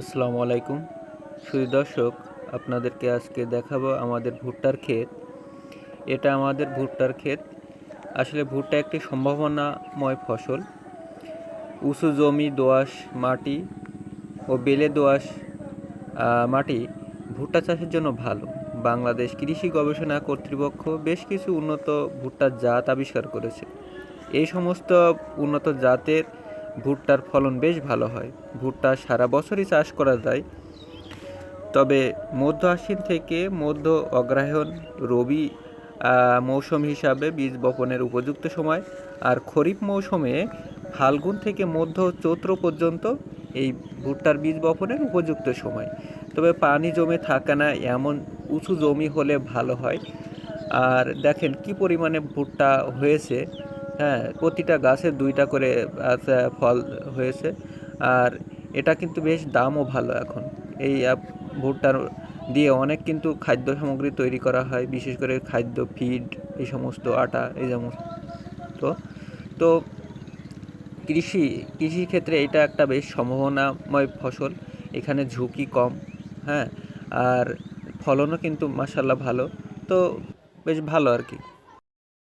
আসসালামু আলাইকুম। শুধু দর্শক, আপনাদেরকে আজকে দেখাবো আমাদের ভুট্টার ক্ষেত। এটা আমাদের ভুট্টার ক্ষেত। আসলে ভুট্টা একটি সম্ভাবনাময় ফসল। উঁচু জমি, দোআঁশ মাটি ও বেলে দোআঁশ মাটি ভুট্টা চাষের জন্য ভালো। বাংলাদেশ কৃষি গবেষণা কর্তৃপক্ষ বেশ কিছু উন্নত ভুট্টার জাত আবিষ্কার করেছে। এই সমস্ত উন্নত জাতের ভুট্টার ফলন বেশ ভালো হয়। ভুট্টা সারা বছরই চাষ করা যায়। তবে মধ্য আশ্বিন থেকে মধ্য অগ্রহায়ণ, রবি মৌসুম হিসাবে বীজ বপনের উপযুক্ত সময় আর খরিফ মৌসুমে ফাল্গুন থেকে মধ্য চৈত্র পর্যন্ত এই ভুট্টার বীজ বপনের উপযুক্ত সময়। তবে পানি জমে থাকে না এমন উঁচু জমি হলে ভালো হয়। আর দেখেন কি পরিমাণে ভুট্টা হয়েছে। হ্যাঁ প্রতিটা গাছে দুইটা করে ফল হয়েছে। আর এটা কিন্তু বেশ দামও ভালো এখন। এই ভুট্টার দিয়ে অনেক কিন্তু খাদ্য সামগ্রী তৈরি করা হয়, বিশেষ করে খাদ্য, ফিড, এই সমস্ত আটা, এই সমস্ত। তো কৃষি কৃষি ক্ষেত্রে এটা একটা বেশ সম্ভাবনাময় ফসল। এখানে ঝুঁকি কম হ্যাঁ। আর ফলনও কিন্তু মাসাল্লাহ ভালো। তো বেশ ভালো আর কি।